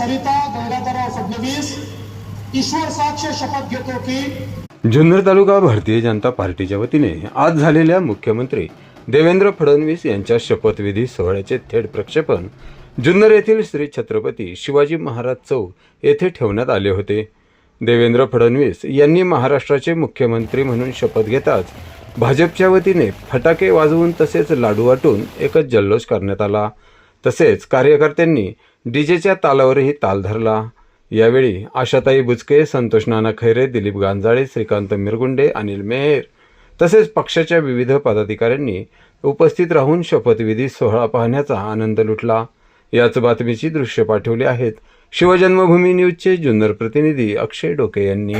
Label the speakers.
Speaker 1: सरिता गंगाधरराव फडणवीस ईश्वर साक्ष शपथ घेतो की
Speaker 2: जुन्नर तालुका भारतीय जनता पार्टीच्या वतीने आज झालेल्या मुख्यमंत्री देवेंद्र फडणवीस यांच्या शपथविधी सोहळ्याचे थेट प्रक्षेपण जुन्नर येथील श्री छत्रपती शिवाजी महाराज चौक येथे ठेवण्यात आले होते. देवेंद्र फडणवीस यांनी महाराष्ट्राचे मुख्यमंत्री म्हणून शपथ घेताच भाजपच्या वतीने फटाके वाजवून तसेच लाडू वाटून एकच जल्लोष करण्यात आला. तसेच कार्यकर्त्यांनी डीजेच्या तालावरही ताल धरला. यावेळी आशाताई बुचके संतोष नाना खैरे दिलीप गांजाळे श्रीकांत मिरगुंडे अनिल मेहर तसेच पक्षाच्या विविध पदाधिकाऱ्यांनी उपस्थित राहून शपथविधी सोहळा पाहण्याचा आनंद लुटला. याच बातमीची दृश्य पाठवली आहेत शिवजन्मभूमी न्यूजचे जुन्नर प्रतिनिधी अक्षय डोके यांनी.